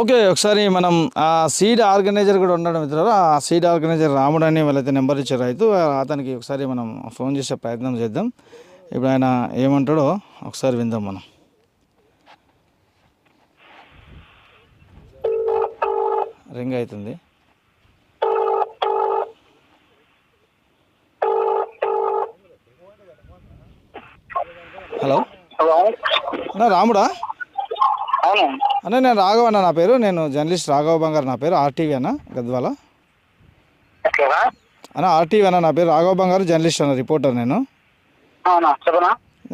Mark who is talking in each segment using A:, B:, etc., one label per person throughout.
A: Okay ఒకసారి మనం ఆ సీడ్ ఆర్గనైజర్ కూడా ఉండడం మిత్రులు ఆ సీడ్ ఆర్గనైజర్ రాముడు అని వాళ్ళైతే నెంబర్ ఇచ్చారు రైతు. అతనికి ఒకసారి మనం ఫోన్ చేసే ప్రయత్నం చేద్దాం. ఇప్పుడు ఆయన ఏమంటాడో ఒకసారి విందాం మనం. రింగ్ అవుతుంది. హలో. రాముడా?
B: అవును.
A: అన్న నేను రాఘవ అన్న నా పేరు. నేను జర్నలిస్ట్ రాఘవ బంగారు నా పేరు. ఆర్టీవీ అన్న గద్వాల. అన్న ఆర్టీవీ అన్న నా పేరు. రాఘవ బంగారు జర్నలిస్ట్ అన్న రిపోర్టర్ నేను.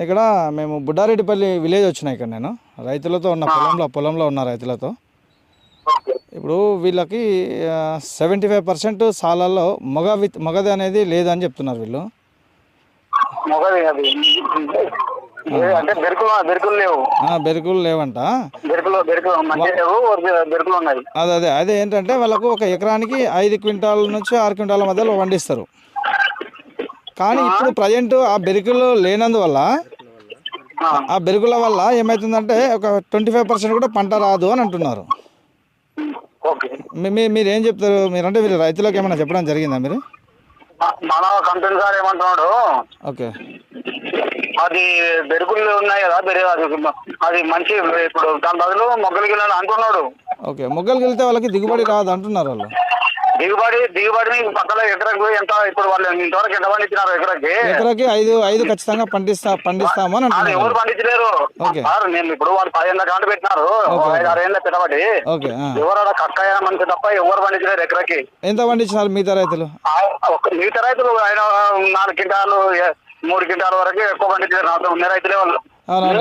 A: ఇక్కడ మేము బుడ్డారెడ్డిపల్లి విలేజ్ వచ్చిన ఇక్కడ నేను. రైతులతో ఉన్న పొలంలో పొలంలో ఉన్న రైతులతో. ఇప్పుడు వీళ్ళకి సెవెంటీ ఫైవ్ పర్సెంట్ సాలాల్లో మగ విత్ మగది అనేది లేదని చెప్తున్నారు వీళ్ళు.
B: అంటే బెరుకులు బెరుకులు లేవు.
A: ఆ, బెరుకులు లేవంట.
B: బెరుకులు బెరుకులు మంచి లేవు బెరుకులు ఉన్నాయి.
A: అదే అదే అదే ఏంటంటే వాళ్ళకు ఒక ఎకరానికి ఐదు క్వింటాల నుంచి ఆరు క్వింటాల మధ్యలో పండిస్తారు. కానీ ఇప్పుడు ప్రజెంట్ ఆ బెరుకులు లేనందువల్ల
B: ఆ,
A: బెరుగుల వల్ల ఏమవుతుందంటే ఒక ట్వంటీ ఫైవ్ పర్సెంట్ కూడా పంట రాదు అని అంటున్నారు. మీరు ఏం చెప్తారు? మీరంటే మీరు రైతులకు ఏమైనా చెప్పడం జరిగిందా మీరు?
B: మన కంపెనీ సార్ ఏమంటున్నాడు?
A: ఓకే.
B: అది బెరుకులు ఉన్నాయి కదా బెరు అది మంచి ఇప్పుడు దాని బదులు మొగ్గలకి వెళ్ళాలి అంటున్నాడు
A: ఓకే మొగ్గలు వెళ్తే వాళ్ళకి దిగుబడి రాదు అంటున్నారు వాళ్ళు.
B: దిగుబడి దిగుబడిని పక్కన ఎకరకు ఎంత? ఇప్పుడు వాళ్ళు ఇంతవరకు ఎంత పండించినారు ఎకరకి?
A: ఎకరాకి ఐదు ఐదు ఖచ్చితంగా పండిస్తా పండిస్తామని
B: అది
A: అంటున్నారు.
B: ఎవరు పండించలేరు. సార్ నేను ఇప్పుడు వాళ్ళు పదిహేను కాంట పెట్టినారు. ఐదు ఆరు ఏళ్ళ పెట్టబడి. ఎవరు కక్కాయ మనిషి తప్ప ఎవరు పండించలేరు ఎకరకి.
A: ఎంత పండించినారు మిగతా రైతులు?
B: మిగతా రైతులు ఆయన నాలుగు క్వింటాలు ఏ- మూడు క్వింటాల వరకు ఎక్కువ పండించలేరు. నాతో ఉన్న రైతులే వాళ్ళు.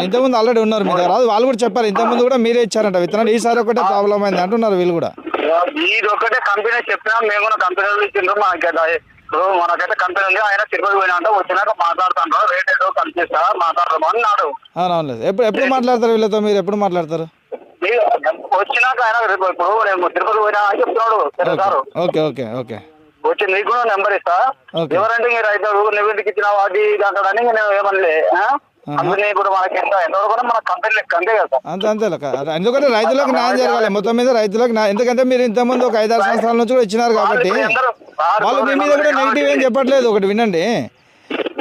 A: ఇంతకుముందు ఆల్రెడీ ఉన్నారు మీ దగ్గర. వాళ్ళు కూడా చెప్పారు. ఇంతకుముందు కూడా మీరే ఇచ్చారంట. విత్తనాలు ఈసారి ఒకటే ప్రాబ్లం అయింది అంటున్నారు వీళ్ళు కూడా.
B: ఇది ఒకటే కంపెనీ చెప్పినా మేము కూడా కంపెనీలు ఇచ్చిండ్రు. మనకైతే ఇప్పుడు మనకైతే కంపెనీ ఉంది. ఆయన తిరుపతి పోయినా అంటే వచ్చినాక రేట్ ఏదో కనిపిస్తా మాట్లాడదాం అన్నాడు.
A: అవునవును లేదు ఎప్పుడు ఎప్పుడు మాట్లాడతారు వీళ్ళతో మీరు? ఎప్పుడు మాట్లాడతారు?
B: వచ్చినాక ఆయన ఇప్పుడు నేను తిరుపతి పోయినా అని చెప్తున్నాడు
A: ఓకే. ఓకే ఓకే
B: వచ్చి నీకు కూడా నెంబర్ ఇస్తా. ఎవరంటే మీరు అయితే నువ్వు ఎందుకు ఇచ్చినావు? అది ఇది అంటాడని నేను ఏమనలే? అందుకని ఇప్పుడు మనకి ఎంత ఎంతవరకు కూడా మన కంపెనీ లెక్క అంతే కదా
A: అంతే. ఎందుకంటే రైతులకు న్యాయం జరగాలి మొత్తం మీద రైతులకు ఎందుకంటే మీరు ఇంతకుముందు ఒక ఐదారు సంవత్సరాల నుంచి కూడా ఇచ్చినారు కాబట్టి
B: వాళ్ళు
A: మీ మీద కూడా నెగిటివ్ ఏం చెప్పట్లేదు. ఒకటి వినండి.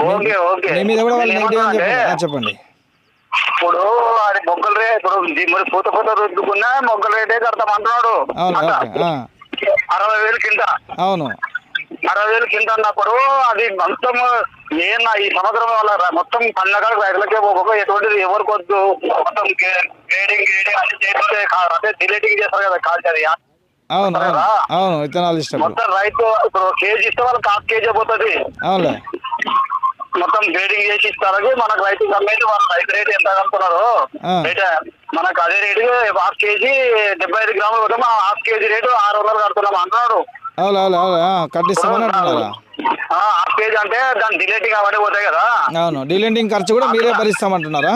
B: Okay okay.
A: మీ మీద కూడా వాళ్ళు నెగిటివ్ ఏం చెప్పండి.
B: ఇప్పుడు అది మొగ్గల రేట్ ఇప్పుడు మరి పూత పూత రుద్దుకున్నా మొగ్గల రేటే కడతాం అంటున్నాడు
A: అవును
B: అంట.
A: ఓకే ఆ,
B: అరవై వేలు కింద.
A: అవును.
B: అరవై వేలు కింద అన్నప్పుడు అది మొత్తం ఏనా ఈ సంవత్సరం వల్ల మొత్తం పండగ రైతులకే ఒక్కొక్క ఎటువంటిది ఎవరికి వద్దు. మొత్తం గ్రేడింగ్ గ్రేడింగ్ అన్ని చేస్తుంటే కా- అంటే డిలేటింగ్ చేస్తారు కదా కాల్చేది.
A: అవును విత్తనాలు ఇష్టం.
B: మొత్తం రైతు ఇప్పుడు కేజీ ఇస్తే వాళ్ళకి హాఫ్ కేజీ పోతుంది.
A: అవునులే.
B: మొత్తం గ్రేడింగ్ చేసి ఇస్తారు మనకు రైతు అమ్మేది వాళ్ళ రైతు రేటు ఎంత. రేట్ మనకు అదే రేటు హాఫ్ కేజీ డెబ్బై ఐదు గ్రాములు పోతే మనం హాఫ్ కేజీ రేటు ఆరు వందలు కడుతున్నాం అంటున్నాడు
A: అవును అవును అవును. ఆ, కట్టిస్తామని అంటున్నారా?
B: అంటే దాని డిలేటింగ్ అవన్నీ పోతాయి కదా.
A: అవును డీలెండింగ్ ఖర్చు కూడా మీరే భరిస్తామంటున్నారా?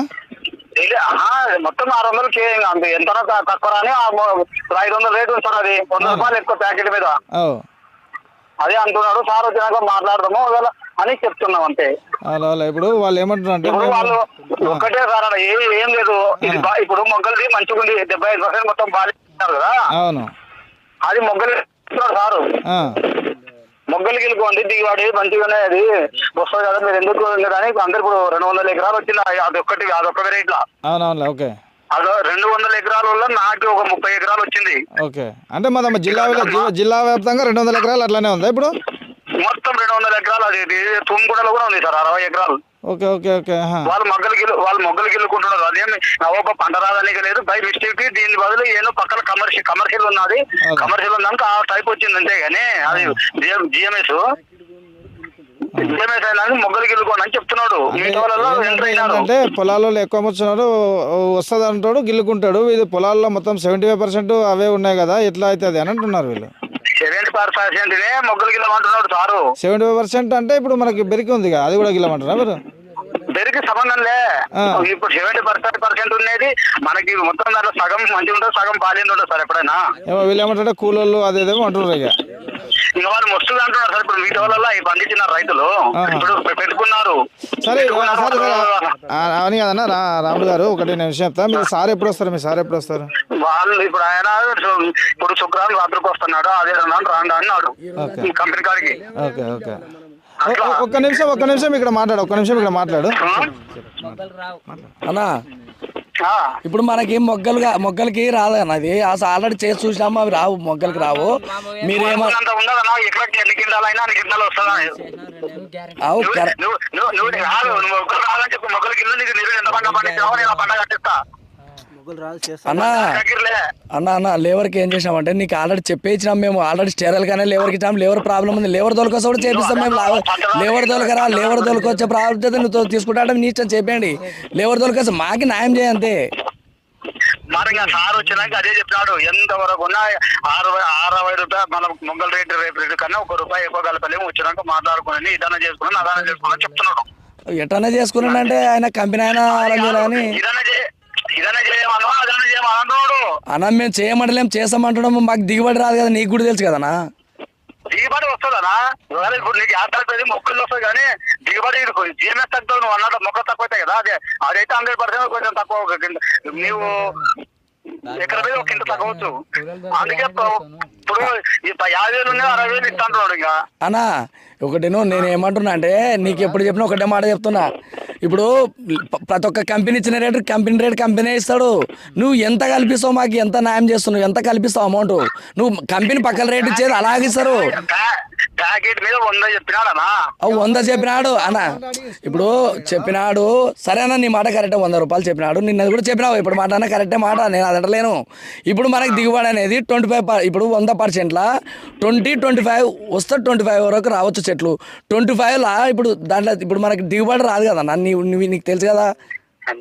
B: మొత్తం ఆరు వందలు అంత. ఎంత తక్కువ మొ- ఐదు వందల రేటు ఉంటుంది అది. వంద రూపాయలు ఎక్కువ ప్యాకెట్ మీద. అదే అంటున్నాడు సార్ వచ్చినాక మాట్లాడదాము. అని చెప్తున్నాం అంతే.
A: ఇప్పుడు వాళ్ళు ఏమంటున్నారు
B: ఇప్పుడు వాళ్ళు ఒక్కటే సార్ అక్కడ ఏ ఏం లేదు. ఇప్పుడు మొగ్గలది మంచిగా ఉంది డెబ్బై ఐదు పర్సెంట్ మొత్తం బాగా కదా.
A: అవును.
B: అది మొగ్గలు సారు. మొగ్గలు గెలుకోండి దిగుబడి మంచిగానే అది వస్తుంది కదా మీరు ఎందుకు కానీ అందరు ఇప్పుడు రెండు వందల ఎకరాలు వచ్చింది అది- అదొక్కటి అదొక్క రేట్లా.
A: అవునవునులే ఓకే.
B: అదో రెండు వందల ఎకరాల వల్ల నాకు ఒక ముప్పై ఎకరాలు వచ్చింది.
A: ఓకే. అంటే మన జిల్లా జిల్లా- వ్యాప్తంగా రెండు వందల ఎకరాలు అట్లానే ఉందా ఇప్పుడు?
B: మొత్తం రెండు వందల ఎకరాలు అది తుమ్ముగూడలో కూడా ఉంది సార్ అరవై ఎకరాలు.
A: Okay okay okay.
B: వాళ్ళు మొగ్గలు గిల్లు వాళ్ళు మొగ్గలు గిల్లుకుంటున్నారు అదేమి నవ్వొక పంట రాదానికి లేదు. బై మిస్టేక్ దీని బదులు ఏదో పక్కన కమర్షియల్ కమర్షియల్ ఉన్నది. కమర్షియల్ ఉన్నాక ఆ టైప్ వచ్చింది అంతే కానీ అది జిఎంఎస్ జిఎంఎస్ అయినా మొగ్గలు గిల్లుకోండి అని చెప్తున్నాడు.
A: అంటే పొలాల్లో ఎక్కువ అమ్ముతున్నారు వస్తుంది అంటాడు గిల్లుకుంటాడు. ఇది పొలాల్లో మొత్తం సెవెంటీ ఫైవ్ పర్సెంట్ అవే ఉన్నాయి కదా ఎట్లా అవుతుంది అని అంటున్నారు వీళ్ళు.
B: సెవెంటీ పర్సెంట్ మొగ్గలు గిల్లమంటున్నాడు సారు.
A: సెవెంటీ ఫైవ్ పర్సెంట్ అంటే ఇప్పుడు మనకి బెరికి ఉంది కదా అది కూడా గిల్లమంటారా మీరు?
B: పెరిగి సంబంధం లే. ఇప్పుడు సెవెంటీ పర్సెంట్ పర్సెంట్ ఉన్నది మనకి మొత్తం దాంట్లో సగం మంచిగా ఉంటుంది సగం బాగాలేదు ఉంటుంది సార్ ఎప్పుడైనా.
A: వీళ్ళు ఏమంటారంటే కూలోళ్ళు అదేదేమో అంటున్నారు ఇక.
B: ఇంకా వాళ్ళు అంటున్నారు సార్ ఇప్పుడు వీటి వల్ల రైతులు. ఇప్పుడు పెట్టుకున్నారు.
A: సరే అవని కదన్నా రా రాములు గారు ఒకటి నేను విషయం చెప్తా. మీరు సార్ ఎప్పుడు వస్తారు మీ సార్ ఎప్పుడు వస్తారు?
B: వాళ్ళు ఇప్పుడు ఆయన ఇప్పుడు శుక్రవారం రాత్రికి వస్తున్నాడు అదే అన్నాడు రాండి అన్నాడు. కంపెనీ కాడికి.
A: ఓకే. ఒక్క నిమిషం ఒక్క నిమిషం ఇక్కడ మాట్లాడు ఒక్క నిమిషం ఇక్కడ మాట్లాడు?
C: అన్నా. ఇప్పుడు మనకి మొగ్గలుగా మొగ్గలకి రాదన్న అది అసలు ఆల్రెడీ చేసి చూసినాము అవి రావు మొగ్గలకి రావు మీరేమో అవు అన్న అన్న అన్న లేవర్కి ఏం చేసినామంటే నీకు ఆల్రెడీ చెప్పేసినాం మేము. ఆల్రెడీ స్టెరల్ కానీ లేవర్కి ఇచ్చాము లేవర్ ప్రాబ్లం ఉంది. లేవర్ దొలకొస్తే కూడా చేపిస్తాం మేము. లేవర్ దొలకరా? లేవర్ దొలకొచ్చే ప్రాబ్లం నువ్వు తీసుకుంటా నీ ఇష్టం. చెప్పండి లేవర్ దొలకొస్తే మాకి న్యాయం చేయంతే
B: మరి సార్ వచ్చినాక అదే చెప్పినాడు. ఎంత వరకు ఉన్నా అరవై అరవై రూపాయలు మన మొగ్గల రేటు రేపు రేటు కన్నా ఒక రూపాయి ఎక్కువ కలపలేము. వచ్చినాక మాట్లాడుకుని ఇదన్నా చేసుకుని అదన్నా చేసుకుని చెప్తున్నాడు.
C: ఎట్లనే చేసుకున్నాడంటే ఆయన కంపెనీ ఆయన అన్న మేము చేయమంటలేం చేస్తామంటున్నాము మాకు దిగుబడి రాదు కదా నీకు కూడా తెలుసు కదనా
B: దిగుబడి వస్తుందనా ఇప్పుడు నీకు యాత్ర మొక్కలు వస్తుంది కానీ దిగుబడి జీఎంఎస్ తగ్గుతుంది నువ్వు అన్నట్టు మొక్కలు తక్కువ అవుతాయి కదా అదే అదైతే హండ్రెడ్ పర్సెంట్ కొంచెం తక్కువ నీవు ఎక్కడ మీద ఒక కింద తగ్గవచ్చు. అందుకే ఇప్పుడు యాభై వేలు ఉన్నాయి అరవై వేలు ఇస్తా అంటున్నాడు ఇంకా.
C: అన్నా ఒకటి నేను ఏమంటున్నా అంటే నీకు ఎప్పుడు చెప్పినా ఒకటే మాట చెప్తున్నా. ఇప్పుడు ప్రతి ఒక్క కంపెనీ ఇచ్చిన రేటు కంపెనీ రేట్ కంపెనీ ఇస్తాడు. నువ్వు ఎంత కల్పిస్తావు మాకు ఎంత న్యాయం చేస్తున్నావు ఎంత కల్పిస్తావు అమౌంట్ నువ్వు కంపెనీ పక్కన రేటు ఇచ్చేది అలాగే ఇస్తారు.
B: ప్యాకెట్ మీద వంద చెప్పినాడనా?
C: వంద చెప్పినాడు అన్న. ఇప్పుడు చెప్పినాడు సరే అన్న నీ మాట కరెక్టే వంద రూపాయలు చెప్పినాడు. నిన్నది కూడా చెప్పినావు ఇప్పుడు మాట అన్న కరెక్టే మాట నేను అదటలేను. ఇప్పుడు మనకి దిగుబడి అనేది ట్వంటీ ఫైవ్ ఇప్పుడు వంద పర్సెంట్లా ట్వంటీ ట్వంటీ ఫైవ్ వస్తే ట్వంటీ ఫైవ్ వరకు రావచ్చు చెట్లు. ట్వంటీ ఫైవ్లా ఇప్పుడు దాంట్లో ఇప్పుడు మనకి దిగుబడి రాదు కదా నీవు నువ్వు నీకు తెలుసు కదా?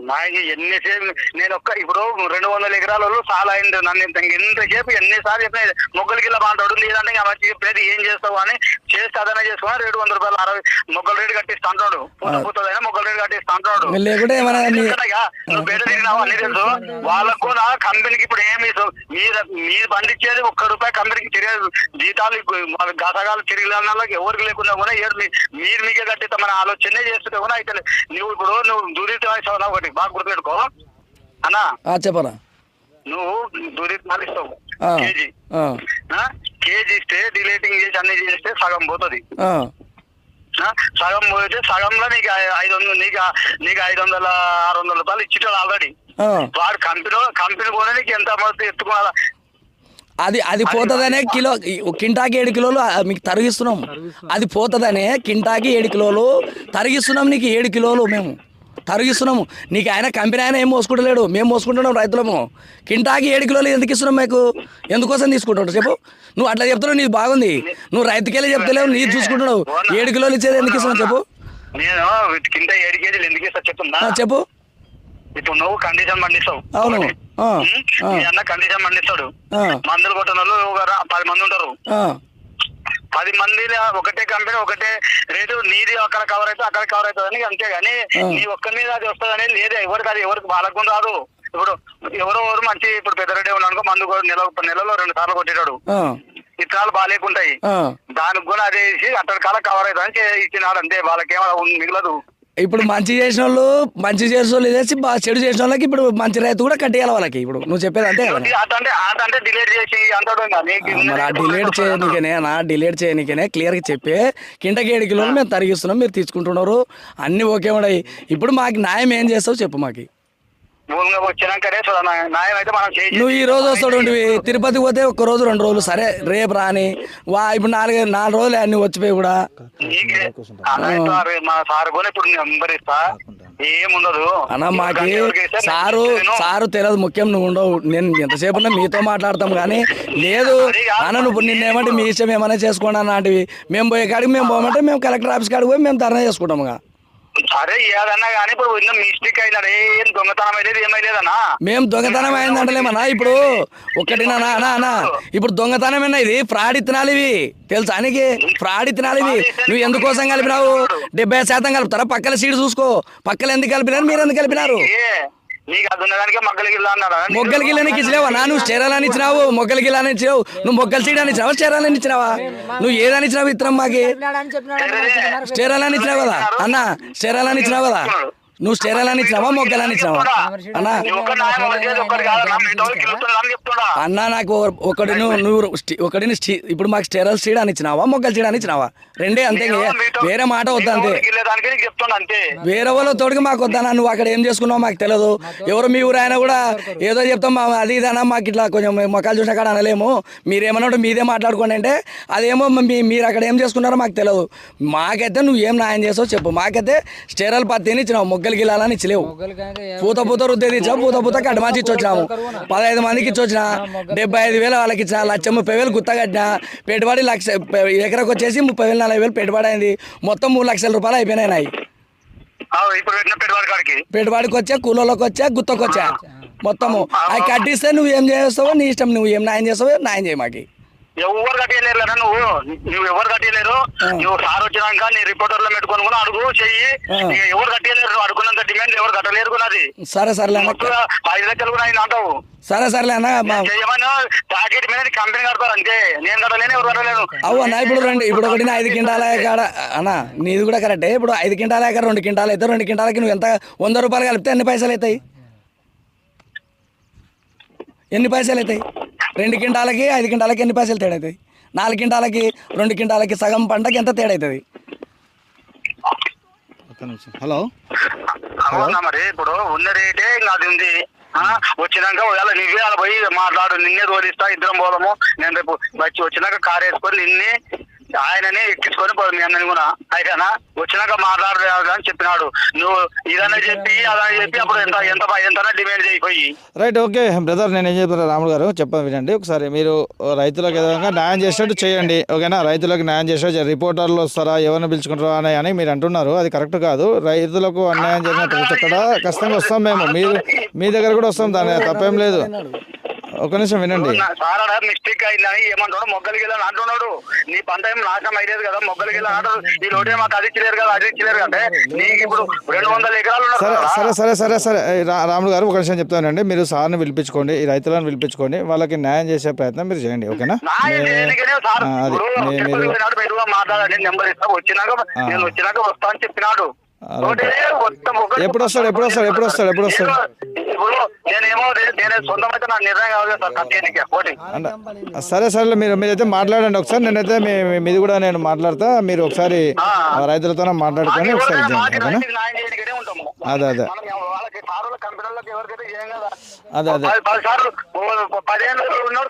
B: నాకు ఎన్నిసేపు నేను ఒక్క ఇప్పుడు రెండు వందల ఎకరాలలో చాలా అయింది. నన్ను ఇంత ఎంతసేపు ఎన్నిసార్లు చెప్పిన మొగ్గలకి ఇలా బాగుంటాడు లేదంటే ఇంకా మంచి చెప్పేది ఏం చేస్తావు అని చేస్తే అదనే చేసుకుని రెండు వందల రూపాయలు అరవై మొగ్గల రేటు కట్టిస్తా అంటాడు పూత పూతదైనా మొగ్గల రేటు కట్టిస్తా అంటాడు నువ్వు బయట తిరిగినావు? అన్ని తెలుసు. వాళ్ళకు కూడా కంపెనీకి ఇప్పుడు ఏమి? మీరు మీరు పండించేది ఒక్క రూపాయి కంపెనీకి తిరిగే జీతాలు గతగాలు తిరిగి వాళ్ళకి ఎవరికి లేకుండా కూడా మీరు మీకే కట్టిస్తామని ఆలోచనే చేస్తుంటే కూడా అయితే నువ్వు ఇప్పుడు నువ్వు దూరిత ఒకటి. బాగా గుర్తుపెట్టుకో. అన్నా?
C: చెప్పరా
B: నువ్వు
C: ఆ,
B: కేజీ? కేజీ ఇస్తే డిలేటింగ్ చేసి అన్ని చేస్తే సగం పోతుంది? సగం పోతే సగంలో నీకు ఐ- ఐదు వందలు నీకు నీకు ఐదు వందల ఆరు వందల రూపాయలు ఇచ్చేటాడు ఆల్రెడీ
C: ఆ.
B: వాడు కంపెనీ కంపెనీ కూడా నీకు ఎంత అమౌంట్ ఎత్తుకోవాలా?
C: అది అది పోతుందనే కిలో కింటాకి ఏడు కిలోలు మీకు తరిగిస్తున్నాం. అది పోతుందనే కింటాకి ఏడు కిలోలు తరిగిస్తున్నాం నీకు ఏడు కిలోలు మేము. తరిగిస్తున్నాము. నీకు ఆయన కంపెనీ ఆయన ఏం మోసుకుంటలేడు. మేము మోసుకుంటున్నాం రైతులము. కింటాకి ఏడు కిలోలు ఎందుకు ఇస్తున్నాం మీకు? ఎందుకోసం తీసుకుంటావు చెప్పు. నువ్వు అట్లా చెప్తున్నావు నీది బాగుంది. నువ్వు రైతుకెళ్ళి చెప్తలేవు నీది చూసుకుంటున్నావు. ఏడు కిలోలు ఇచ్చేది ఎందుకు ఇస్తున్నావు చెప్పు.
B: నేను వీటి కింద ఏడు కేజీలు ఎందుకు ఇస్తా చెప్తుందా
C: ఆ, చెప్పు.
B: ఇప్పుడు నువ్వు కండిషన్ పండిస్తావు.
C: అవును.
B: అన్న కండిషన్ పండిస్తాడు. మందులు కొట్టిన వాళ్ళు ఒక పది మంది ఉంటారు. పది మంది ఒకటే కంపెనీ ఒకటే రేటు నీది అక్కడ కవర్ అయితే అక్కడ కవర్ అవుతుంది అని అంతే కానీ. నీ ఒక్క మీద అది వస్తుంది అనేది లేదు ఎవరికి అది ఎవరికి వాళ్ళకు కూడా రాదు. ఇప్పుడు ఎవరో ఎవరు మంచి ఇప్పుడు పెద్దరెడ్డి ఉన్నానుకో మందు నెల నెలలో రెండు సార్లు కొట్టినాడు
C: ఆ,
B: ఇత్తనాలు బాగాలేకుంటాయి. దానికి కూడా అదే అక్కడ కాల కవర్ అవుతుంది అని ఇచ్చినాడు అంతే. వాళ్ళకేమో మిగలదు.
C: ఇప్పుడు మంచి చేసిన వాళ్ళు మంచి చేసిన వాళ్ళు చేసి బాగా చెడు చేసిన వాళ్ళకి ఇప్పుడు మంచి రైతు కూడా కట్టేయాలి వాళ్ళకి. ఇప్పుడు నువ్వు చెప్పేది అంతే కదా.
B: డిలీట్
C: చేయనికనే నా డిలేట్ చేయనికనే క్లియర్గా చెప్పి కింటకి ఏడు కిలోలు మేము తరిగిస్తున్నాం మీరు తీసుకుంటున్నారు. అన్నీ ఓకే ఉన్నాయి ఇప్పుడు మాకు న్యాయం ఏం చేస్తావు చెప్పు మాకు.
B: భూమిగా వచ్చినాకనే చూడ న్యాయం అయితే మనం చేసి
C: నువ్వు ఈ రోజు వస్తాడు ఉంటివి తిరుపతికి పోతే ఒక్క రోజు రెండు రోజులు సరే రేపు రాని వా ఇప్పుడు నాలుగు నాలుగు రోజులు అన్ని వచ్చిపోయి కూడా.
B: మా సార్ కూడా ఇప్పుడు నెంబర్ ఇస్తా. ఏముండదు
C: అన్న మాకి సారు సారు తెలియదు ముఖ్యం నువ్వు ఉండవు. నేను ఎంతసేపు ఉన్నా మీతో మాట్లాడతాం కానీ లేదు. అన్న నువ్వు నిన్నేమంటే మీ ఇష్టం ఏమైనా చేసుకోండి అన్నటివి మేము పోయే కాడికి మేము పోమంటే మేము కలెక్టర్ ఆఫీస్ కాడికి పోయి మేము ధర్నా చేసుకుంటాం
B: సరే ఏదన్నా కానీ ఇప్పుడు ఉన్న మిస్టేక్ అయినాడు ఏం దొంగతనం అయితే ఏమైలేదన్నా
C: మేము దొంగతనం అయిందంటలేమన్నా ఇప్పుడు ఒకటి నా అన్నా అన్నా ఇప్పుడు దొంగతనం ఏనా ఇది? ఫ్రాడ్ ఇత్తనాలు ఇవి. తెలుసా నీకు? ఫ్రాడ్ ఇత్తనాలు ఇవి. నువ్వు ఎందుకోసం కలిపినావు? డెబ్బై శాతం కలుపుతారా? పక్కల సీడ్ చూసుకో. పక్కల ఎందుకు కలిపినారు? మీరు ఎందుకు కలిపినారు?
B: నీకు అది ఉన్నదానికే అన్నాడా
C: మొగ్గల గిల్లని ఇచ్చినావా నా నువ్వు స్టెరాలని ఇచ్చినావు మొగ్గల గిల్లని ఇచ్చినావు నువ్వు మొగ్గల సీడని ఇచ్చినావా స్టెరాలని ఇచ్చినావా నువ్వు ఏదని ఇచ్చినావు ఇత్తనం మాకి స్టెరాలని ఇచ్చినావు కదా అన్న స్టెరాలని ఇచ్చినావు కదా నువ్వు స్టెరాలని ఇచ్చినావా మొగ్గలని ఇచ్చినావా? అన్న. అన్న నాకు ఒకటి నువ్వు ఒకటిని స్టి- ఇప్పుడు మాకు స్టెరల్ సీడ్ అని ఇచ్చినావా మొగ్గల సీడ్ అని ఇచ్చినావా? రెండే అంతే వేరే మాట వద్దు అంతే
B: దానికి నీకు చెప్తున్నా అంతే.
C: వేరే వాళ్ళ తోడికి మాకు వద్దనా నువ్వు అక్కడ ఏం చేసుకున్నావు మాకు తెలియదు ఎవరు మీ ఊరు ఆయన కూడా ఏదో చెప్తాం మా అది ఇదన్నా మాకు ఇట్లా కొంచెం మొక్కలు చూసిన కాడ అనలేము. మీరేమన్నా ఉంటే మీదే మాట్లాడుకోండి అంటే అదేమో మీ మీరు అక్కడ ఏం చేసుకున్నారో మాకు తెలియదు మాకైతే నువ్వు ఏం న్యాయం చేసావు చెప్పు. మాకైతే స్టెరల్ పత్తిని ఇచ్చినావు మొగ్గలు గిలాలని ఇచ్చలేవు పూత పూత రుద్దేది ఇచ్చావు పూత పూత కడమాచి ఇచ్చి వచ్చినాము పదహైదు మందికి ఇచ్చి వచ్చిన డెబ్బై ఐదు వేలు వాళ్ళకి ఇచ్చిన లక్ష ముప్పై వేలు గుత్త కట్టిన పెట్టుబడి లక్ష ఎకరకు వచ్చేసి ముప్పై వేలు నలభై వేలు పెట్టుబడి అయింది. మొత్తం మూడు లక్షల రూపాయలు అయిపోయినాయి నాయి పెట్టుబడికి వచ్చా కూలోళ్ళకి వచ్చా గుత్తకు వచ్చా. మొత్తము. అవి కట్టిస్తే నువ్వు ఏం చేస్తావో నీ ఇష్టం నువ్వు ఏం న్యాయం చేస్తావో న్యాయం చేయ మాకి.
B: ఎవరు కట్టలేరు కదా నువ్వు. నువ్వు ఎవరు కట్టలేరు నువ్వు సార్ వచ్చినాక నీ రిపోర్టర్లో పెట్టుకొని కూడా అడుగు చెయ్యి. ఎవరు కట్టలేరు నువ్వు అడుగున్నంత డిమాండ్ ఎవరు కట్టలేరు కొన్నది
C: సరే
B: మొత్తం ఐదు లక్షలు కూడా ఆయన అంటావు.
C: సరే సర్లే అన్న
B: చేయమని ప్యాకెట్ మీద కంపెనీ కడతారు అంతే. నేను కట్టలేను ఎవరు కట్టలేను
C: అవు అన్న ఇప్పుడు రెండు ఇప్పుడు ఒకటి ఐదు క్వింటాల కాడ అన్న నీది కూడా కరెక్టే. ఇప్పుడు ఐదు క్వింటాల ఎకర రెండు క్వింటాలు అయితే రెండు క్వింటాలకి నువ్వు ఎంత వంద రూపాయలు కలిపితే ఎన్ని పైసలు అవుతాయి? ఎన్ని పైసలు అవుతాయి? రెండు క్వింటాలకి ఐదు క్వింటాలకి ఎన్ని పైసలు తేడా అవుతాయి? నాలుగు క్వింటాలకి రెండు క్వింటాలకి సగం పంటకి ఎంత తేడా అవుతుంది
A: హలో?
B: అవునా మరి? ఇప్పుడు ఉన్న రేటే అది ఉంది. ఆ, వచ్చినాక ఒకవేళ నువ్వే అలా పోయి మాట్లాడు. నిన్నే తోలిస్తా ఇద్దరం పోదాము. నేను రేపు వచ్చి వచ్చినాక కార్ వేసుకొని నిన్నే ఆయననే ఎక్కించుకొని పోదు నేను కూడా. అయితేనా? వచ్చినాక మాట్లాడలేదు అని చెప్పినాడు. నువ్వు ఇదన్నా చెప్పి అదన్నా చెప్పి అప్పుడు ఎంత ఎంత ఎంత డిమాండ్ చేయిపోయి.
A: Right okay. బ్రదర్ నేను ఏం చెప్తున్నా రాముడు గారు? చెప్పండి వినండి. ఒకసారి మీరు రైతులకు విధంగా న్యాయం చేసినట్టు చేయండి. ఓకేనా? రైతులకు న్యాయం చేసే రిపోర్టర్లు వస్తారా? ఎవరిని పిలుచుకుంటారా అని అని మీరు అంటున్నారు. అది కరెక్ట్ కాదు. రైతులకు అన్యాయం జరిగిన ప్రతి ఒక్కడ ఖచ్చితంగా వస్తాం మేము. మీరు మీ దగ్గర కూడా వస్తాం దాని తప్పేం లేదు. ఒక నిమిషం వినండి.
B: సార్ అక్కడ మిస్టేక్ అయిందని ఏమంటాడు మొగ్గలకి వెళ్ళాలని అంటున్నాడు. నీ పంట ఏం నాశనం అయ్యేది కదా మొగ్గలకి వెళ్ళాలని అంటాడు ఈ లోటే మాకు అది ఇచ్చలేరు కదా అది ఇచ్చలేరు అంటే నీకు ఇప్పుడు రెండు వందల ఎకరాలు
A: సరే. సరే సరే సరే రాముడు గారు ఒక నిమిషం చెప్తానండి. మీరు సార్ని పిలిపించుకోండి ఈ రైతులను పిలిపించుకోండి వాళ్ళకి న్యాయం చేసే ప్రయత్నం మీరు చేయండి ఓకేనా?
B: మాట్లాడండి నెంబర్ ఇస్తా వచ్చినాక నేను వచ్చినాక వస్తా అని చెప్పినాడు.
A: ఎప్పుడు వస్తాడు? ఎప్పుడు వస్తాడు? ఎప్పుడు వస్తాడు? ఎప్పుడు వస్తాడు?
B: సార్
A: సరే సరే మీరు మీరైతే మాట్లాడండి ఒకసారి నేనైతే మీది కూడా నేను మాట్లాడతా మీరు ఒకసారి
B: ఆ.
A: రైతులతో మాట్లాడుకొని ఒకసారి. అదే, అదే.
B: మనం ఎవ- వాళ్ళకి సారుల కంపెనీలకు ఎవరికైతే చేయం కదా
A: అదే, అదే.
B: పది- సార్లు పదిహేను ఉన్నాడు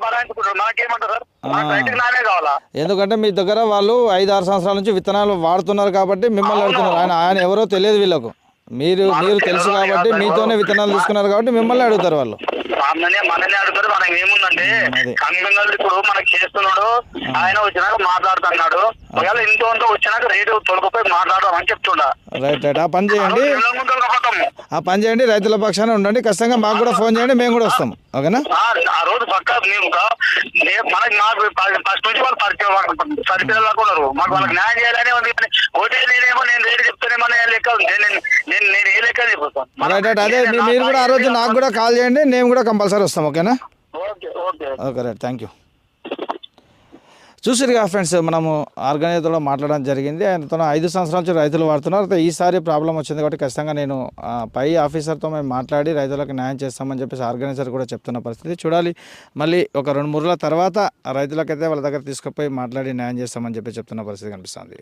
B: బరాయించుకుంటారు మనకేమంటారు సార్? కావాలా?
A: ఎందుకంటే మీ దగ్గర వాళ్ళు ఐదు ఆరు సంవత్సరాల నుంచి విత్తనాలు వాడుతున్నారు కాబట్టి మిమ్మల్ని అడుగుతున్నారు. ఆయన ఆయన ఎవరో తెలియదు వీళ్ళకు. మీరు మీరు తెలుసు కాబట్టి మీతోనే విత్తనాలు తీసుకున్నారు కాబట్టి మిమ్మల్ని అడుగుతారు వాళ్ళు.
B: మననే మననే అడుగుతారు మనకి ఏముందంటే
A: అదే.
B: కంపెనీలు ఇప్పుడు మనకి చేస్తున్నాడు ఆయన వచ్చినాక మాట్లాడుతున్నాడు. ఒకవేళ అంతా వచ్చినాక రేటు తొలకపోయి మాట్లాడదామని చెప్తుండా.
A: రైట్ రైట్ ఆ పని చేయండి. ఆ పని చేయండి రైతుల పక్షాన ఉండండి. ఖచ్చితంగా మాకు కూడా ఫోన్ చేయండి మేము కూడా వస్తాం. ఓకేనా?
B: ఆ రోజు పక్క మేము మనకి మాకు ఫస్ట్ నుంచి వాళ్ళు పరిచయం సరిపిల్లలు ఉన్నారు. మాకు వాళ్ళకి న్యాయం చేయాలనే ఉంది కానీ ఒకటి నేనేమో నేను రేటు చెప్తానేమో నేను లెక్క. నేను నేను నేను ఏ లెక్క చెప్తాను.
A: అదే మీరు కూడా ఆ రోజు నాకు కూడా కాల్ చేయండి నేను కూడా కంపల్సరీ వస్తాం ఓకేనా?
B: Okay okay.
A: Okay right thank you చూసిరుగా friends మనము ఆర్గనైజర్తో మాట్లాడడం జరిగింది. ఆయనతో ఐదు సంవత్సరాల నుంచి రైతులు వాడుతున్నారు. ఈసారి ప్రాబ్లం వచ్చింది కాబట్టి ఖచ్చితంగా నేను పై ఆఫీసర్తో మేము మాట్లాడి రైతులకు న్యాయం చేస్తామని చెప్పేసి ఆర్గనైజర్ కూడా చెప్తున్న పరిస్థితి చూడాలి. మళ్ళీ ఒక రెండు మూడు రోజుల తర్వాత రైతులకైతే వాళ్ళ దగ్గర తీసుకుపోయి మాట్లాడి న్యాయం చేస్తామని చెప్పి చెప్తున్న పరిస్థితి కనిపిస్తుంది.